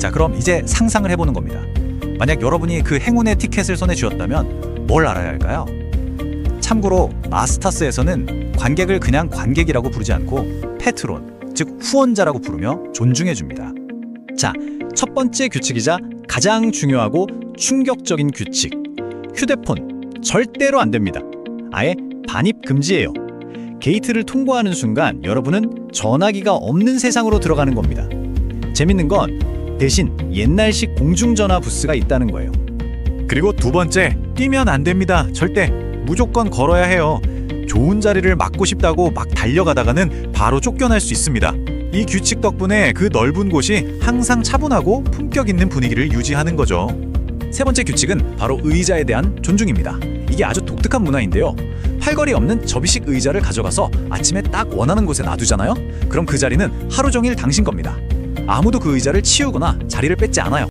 자, 그럼 이제 상상을 해보는 겁니다. 만약 여러분이 그 행운의 티켓을 손에 쥐었다면 뭘 알아야 할까요? 참고로 마스터스에서는 관객을 그냥 관객이라고 부르지 않고 페트론, 즉 후원자라고 부르며 존중해 줍니다. 자, 첫 번째 규칙이자 가장 중요하고 충격적인 규칙. 휴대폰 절대로 안 됩니다. 아예 반입 금지예요. 게이트를 통과하는 순간 여러분은 전화기가 없는 세상으로 들어가는 겁니다. 재밌는 건 대신 옛날식 공중전화 부스가 있다는 거예요. 그리고 두 번째, 뛰면 안 됩니다. 절대. 무조건 걸어야 해요. 좋은 자리를 맡고 싶다고 막 달려가다가는 바로 쫓겨날 수 있습니다. 이 규칙 덕분에 그 넓은 곳이 항상 차분하고 품격 있는 분위기를 유지하는 거죠. 세 번째 규칙은 바로 의자에 대한 존중입니다. 이게 아주 독특한 문화인데요. 팔걸이 없는 접이식 의자를 가져가서 아침에 딱 원하는 곳에 놔두잖아요. 그럼 그 자리는 하루 종일 당신 겁니다. 아무도 그 의자를 치우거나 자리를 뺏지 않아요.